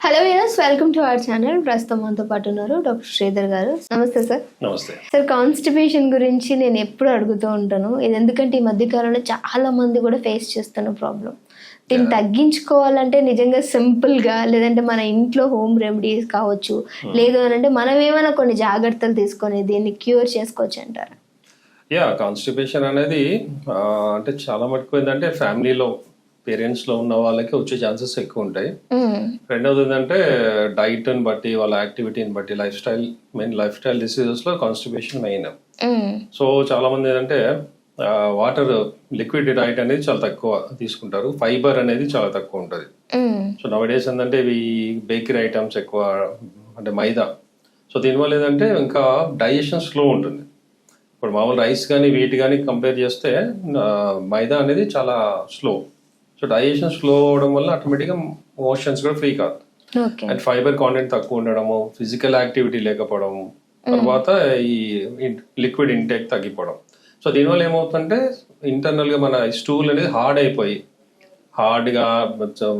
Hello yes welcome to our channel ప్రస్తుతం మనతో పాటు ఉన్నారు డాక్టర్ శ్రీధర్ గారు. నమస్తే సార్ నమస్తే. సార్ కాన్స్టిపేషన్ గురించి నేను ఎప్పుడు అడుగుతూ ఉంటాను. ఇది ఎందుకంటే ఈ మధ్య కాలంలో చాలా మంది కూడా ఫేస్ చేస్తున్న ప్రాబ్లం దీన్ని తగ్గించుకోవాలంటే నిజంగా సింపుల్గా లేదంటే మన ఇంట్లో హోమ్ రెమెడీస్ కావచ్చు. లేదు అని అంటే మనం ఏమైనా కొన్ని జాగ్రత్తలు తీసుకొని దీన్ని క్యూర్ చేసుకోవచ్చు అంటారు? యా కాన్స్టిపేషన్ అనేది అంటే చాలా మటుకు ఏంటంటే ఫ్యామిలీలో పేరెంట్స్లో ఉన్న వాళ్ళకి వచ్చే ఛాన్సెస్ ఎక్కువ ఉంటాయి రెండవది ఏంటంటే డైట్ని బట్టి వాళ్ళ యాక్టివిటీని బట్టి life style main life style డిసీజెస్లో కాన్స్టిపేషన్ మెయిన్ సో చాలా మంది ఏంటంటే వాటర్ లిక్విడ్ డైట్ అనేది చాలా తక్కువ తీసుకుంటారు. ఫైబర్ అనేది చాలా తక్కువ ఉంటుంది. సో నవడేస్ ఏంటంటే ఇవి బేకరీ ఐటమ్స్ ఎక్కువ అంటే మైదా. సో దీనివల్ల ఏంటంటే ఇంకా డైజెషన్ స్లో ఉంటుంది. ఇప్పుడు మామూలు రైస్ కానీ వీట్ కానీ కంపేర్ చేస్తే మైదా అనేది చాలా స్లో సో డైజెషన్ స్లో అవడం వల్ల ఆటోమేటిక్గా మోషన్స్ కూడా ఫ్రీ కాదు. అండ్ ఫైబర్ కాంటెంట్ తక్కువ ఉండడము ఫిజికల్ యాక్టివిటీ లేకపోవడము తర్వాత ఈ లిక్విడ్ ఇంటేక్ తగ్గిపోవడం. సో దీనివల్ల ఏమవుతుందంటే ఇంటర్నల్గా మన స్టూల్ అనేది హార్డ్ అయిపోయి హార్డ్గా కొంచెం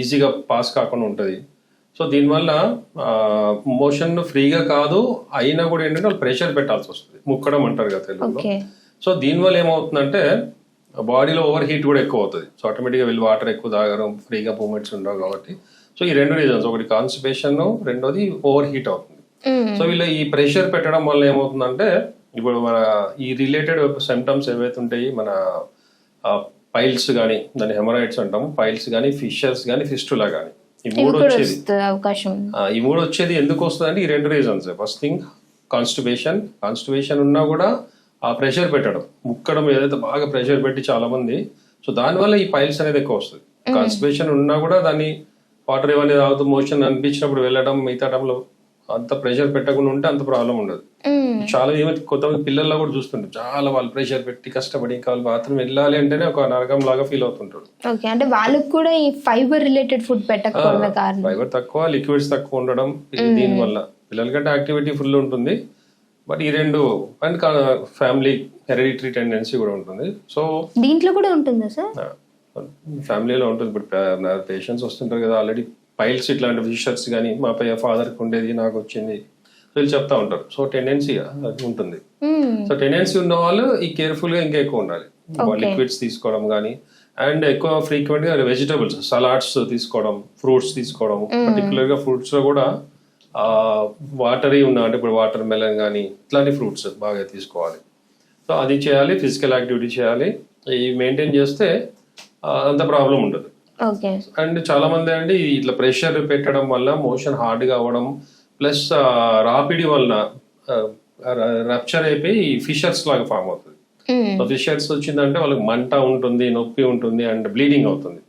ఈజీగా పాస్ కాకుండా ఉంటుంది. సో దీనివల్ల మోషన్ ఫ్రీగా కాదు అయినా కూడా ఏంటంటే వాళ్ళు ప్రెషర్ పెట్టాల్సి వస్తుంది. ముక్కడం అంటారు కదా తెలుగులో సో దీనివల్ల ఏమవుతుందంటే బాడీలో ఓవర్ హీట్ కూడా ఎక్కువ అవుతుంది. సో ఆటోమేటిక్గా వీళ్ళు వాటర్ ఎక్కువ తాగడం ఫ్రీగా మూమెంట్స్ ఉండవు కాబట్టి. సో ఈ రెండు రీజన్స్ ఒకటి కాన్స్టిపేషన్ రెండోది ఓవర్ హీట్ అవుతుంది సో వీళ్ళు ఈ ప్రెషర్ పెట్టడం వల్ల ఏమవుతుందంటే ఇప్పుడు మన ఈ రిలేటెడ్ సిమ్టమ్స్ ఏవైతే ఉంటాయి మన పైల్స్ కానీ దాని హెమరాయిడ్స్ అంటాము పైల్స్ కానీ ఫిషర్స్ కానీ ఫిస్టులా కానీ ఈ మూడు వచ్చేది. అవకాశం. ఈ మూడు వచ్చేది ఎందుకు వస్తుంది అంటే ఈ రెండు reasons first thing constipation constipation ఉన్నా కూడా ఆ ప్రెషర్ పెట్టడం ముక్కడం ఏదైతే బాగా ప్రెషర్ పెట్టి చాలా మంది సో దానివల్ల ఈ పైల్స్ అనేది ఎక్కువ వస్తుంది. కాన్స్టిపేషన్ ఉన్నా కూడా దాన్ని వాటర్ ఇవన్నీ తాగుతూ మోషన్ అనిపించినప్పుడు వెళ్ళడం మిగతా టైంలో అంత ప్రెషర్ పెట్టకుండా ఉంటే అంత ప్రాబ్లం ఉండదు. చాలా ఏమైతే కొంతమంది పిల్లల్లో కూడా చూస్తుంటారు చాలా వాళ్ళు ప్రెషర్ పెట్టి కష్టపడి ఇంకా వాళ్ళు బాత్రూమ్ వెళ్ళాలి అంటేనే ఒక నరకం లాగా ఫీల్ అవుతుంటారు. ఓకే అంటే వాళ్ళకి కూడా ఈ ఫైబర్ రిలేటెడ్ ఫుడ్ పెట్టకపోవడమే కారణం. ఫైబర్ తక్కువ లిక్విడ్స్ తక్కువ ఉండడం దీని వల్ల పిల్లలకంటే యాక్టివిటీ ఫుల్ ఉంటుంది. బట్ ఈ రెండు అండ్ ఫ్యామిలీ హెరిడిటరీ టెండెన్సీ కూడా ఉంటుంది. సో దీంట్లో కూడా ఉంటుందా సార్? ఫ్యామిలీలో ఉంటుంది ఇప్పుడు పేషెంట్స్ వస్తుంటారు కదా ఆల్రెడీ పైల్స్ ఇట్లాంటి ఫిషర్స్ కానీ మా పై ఫాదర్కి ఉండేది నాకు వచ్చింది వీళ్ళు చెప్తా ఉంటారు. సో టెండెన్సీ అది ఉంటుంది. మ్మ్. సో టెండెన్సీ ఉన్న వాళ్ళు ఈ కేర్ఫుల్గా ఇంకా ఎక్కువ ఉండాలి. లిక్విడ్స్ తీసుకోవడం కానీ అండ్ ఎక్కువ ఫ్రీక్వెంట్గా వెజిటబుల్స్ సలాడ్స్ తీసుకోవడం ఫ్రూట్స్ తీసుకోవడం పర్టికులర్గా ఫ్రూట్స్లో కూడా వాటరీ ఉన్న అంటే ఇప్పుడు వాటర్ మెలన్ కానీ ఇట్లాంటి ఫ్రూట్స్ బాగా తీసుకోవాలి. సో అది చేయాలి ఫిజికల్ యాక్టివిటీ చేయాలి. ఇవి మెయింటైన్ చేస్తే అంత ప్రాబ్లం ఉండదు. అండ్ చాలా మంది అండి ఇట్లా ప్రెషర్ పెట్టడం వల్ల మోషన్ హార్డ్ అవ్వడం ప్లస్ రాపిడి వలన రప్చర్ అయిపోయి ఫిషర్స్ లాగా ఫామ్ అవుతుంది. ఫిషర్స్ వచ్చిందంటే వాళ్ళకి మంట ఉంటుంది నొప్పి ఉంటుంది అండ్ బ్లీడింగ్ అవుతుంది.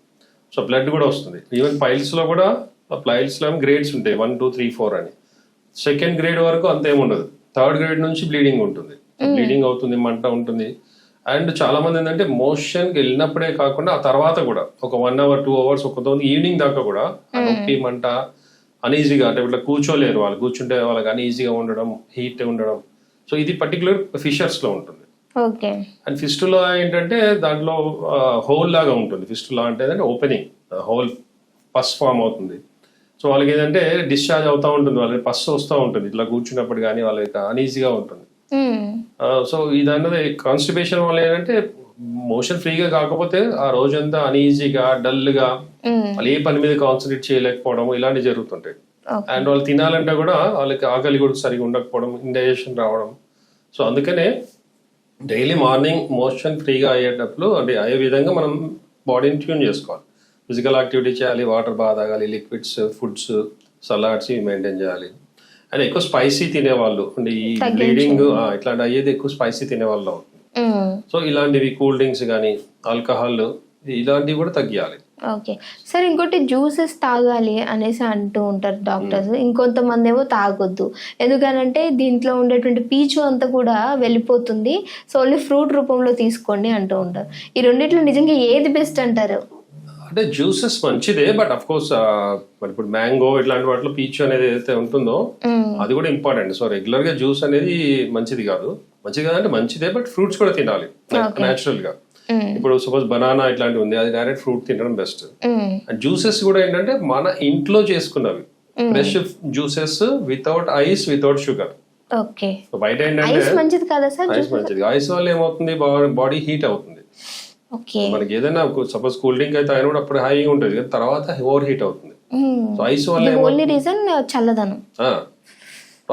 సో బ్లడ్ కూడా వస్తుంది. ఈవెన్ పైల్స్లో కూడా పైల్స్లో గ్రేడ్స్ ఉంటాయి వన్ టూ త్రీ ఫోర్ అని. సెకండ్ గ్రేడ్ వరకు అంతేం ఉండదు. థర్డ్ గ్రేడ్ నుంచి బ్లీడింగ్ ఉంటుంది. బ్లీడింగ్ అవుతుంది మంట ఉంటుంది. అండ్ చాలా మంది ఏంటంటే మోషన్ వెళ్ళినప్పుడే కాకుండా ఆ తర్వాత కూడా ఒక వన్ అవర్ టూ అవర్స్ ఒక ఈవినింగ్ దాకా కూడా ఆ నొప్పి మంట అనీజీగా అంటే ఇట్లా కూర్చోలేరు వాళ్ళు. కూర్చుంటే వాళ్ళకి అనీజీగా ఉండడం హీట్ ఉండడం. సో ఇది పర్టికులర్ ఫిషర్స్లో ఉంటుంది. అండ్ ఫిస్టులా ఏంటంటే దాంట్లో హోల్ లాగా ఉంటుంది. ఫిస్టులా అంటే ఓపెనింగ్ హోల్ పస్ ఫామ్ అవుతుంది. సో వాళ్ళకి ఏంటంటే డిశ్చార్జ్ అవుతూ ఉంటుంది వాళ్ళకి పస్ వస్తూ ఉంటుంది. ఇట్లా కూర్చున్నప్పుడు కానీ వాళ్ళకి అనీజీగా ఉంటుంది. సో ఇది అన్నది కాన్స్టిపేషన్ వల్ల ఏంటంటే మోషన్ ఫ్రీగా కాకపోతే ఆ రోజంతా అనీజీగా డల్గా. వాళ్ళు ఏ పని మీద కాన్సన్ట్రేట్ చేయలేకపోవడం ఇలాంటివి జరుగుతుంటాయి. అండ్ వాళ్ళు తినాలంటే కూడా వాళ్ళకి ఆకలి కూడా సరిగా ఉండకపోవడం ఇండైజెషన్ రావడం. సో అందుకనే డైలీ మార్నింగ్ మోషన్ ఫ్రీగా అయ్యేటప్పుడు అంటే అయ్యే విధంగా మనం బాడీని ట్యూన్ చేసుకోవాలి. ఫిజికల్ యాక్టివిటీ చేయాలి వాటర్ బాగా తాగాలి లిక్విడ్స్ ఫుడ్స్ సలాడ్స్ ఇవి మెయింటైన్ చేయాలి. అండ్ ఎక్కువ స్పైసీ తినేవాళ్ళు అంటే ఈ బ్లీడింగ్ ఇట్లాంటి అయ్యేది ఎక్కువ స్పైసీ తినేవాళ్ళు. సో ఇలాంటివి కూల్ డ్రింక్స్ కానీ ఆల్కహాల్ ఇలాంటివి కూడా తగ్గియాలి. ఓకే సార్ ఇంకోటి జ్యూసెస్ తాగాలి అనేసి అంటూ ఉంటారు డాక్టర్స్ ఇంకొంతమంది ఏమో తాగొద్దు. ఎందుకనంటే దీంట్లో ఉండేటువంటి పీచు అంతా కూడా వెళ్ళిపోతుంది. సో ఓన్లీ ఫ్రూట్ రూపంలో తీసుకోండి అంటూ ఉంటారు. ఈ రెండిట్లో నిజంగా ఏది బెస్ట్ అంటారు? అంటే జ్యూసెస్ మంచిదే బట్ అఫ్ కోర్స్ మరి ఇప్పుడు మ్యాంగో ఇట్లాంటి వాటిలో పీచ్ అనేది ఏదైతే ఉంటుందో. అది కూడా ఇంపార్టెంట్ సో రెగ్యులర్గా జ్యూస్ అనేది మంచిది కాదు. మంచిది కాదంటే మంచిదే బట్ ఫ్రూట్స్ కూడా తినాలి. నేచురల్గా. ఇప్పుడు సపోజ్ బనానా ఇట్లాంటివి ఉంది అది డైరెక్ట్ ఫ్రూట్ తినడం బెస్ట్. జ్యూసెస్ కూడా ఏంటంటే మన ఇంట్లో చేసుకున్నవి. Fresh juices without ice without sugar okay. బయట ఏంటంటే ఐస్ మంచిది వల్ల ఏమవుతుంది? బాడీ హీట్ అవుతుంది. మనకి ఏదైనా సపోజ్ కూల్ డ్రింక్ అయితే అయినా కూడా అప్పుడు హైగా ఉంటుంది కానీ తర్వాత ఓవర్ హీట్ అవుతుంది. సో ఐస్ వల్ల ఓన్లీ రీజన్ చల్లదనం.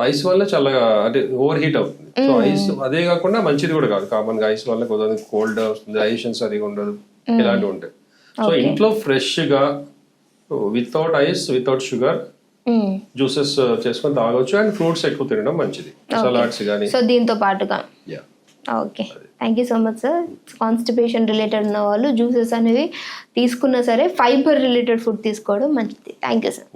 ఐస్ వల్ల చల్లగా అంటే ఓవర్ హీట్ అవుతుంది. సో ఐస్ అదే కాకుండా మంచిది కూడా కాదు. కామన్గా ఐస్ వల్ల కొంతమంది కోల్డ్ వస్తుంది ఐషన్ సరిగా ఉండదు ఇలాంటివి ఉంటాయి. సో ఇంట్లో ఫ్రెష్గా without ice without sugar. Juices చేసుకొని తాగొచ్చు. అండ్ ఫ్రూట్స్ ఎక్కువ తినడం మంచిది. సలాడ్స్ కానీ సో దీంతో పాటుగా. Okay thank you so much sir constipation related ఉన్న వాళ్ళు జ్యూసెస్ అనేవి తీసుకున్నా సరే ఫైబర్ రిలేటెడ్ ఫుడ్ తీసుకోవడం మంచిది. Thank you sir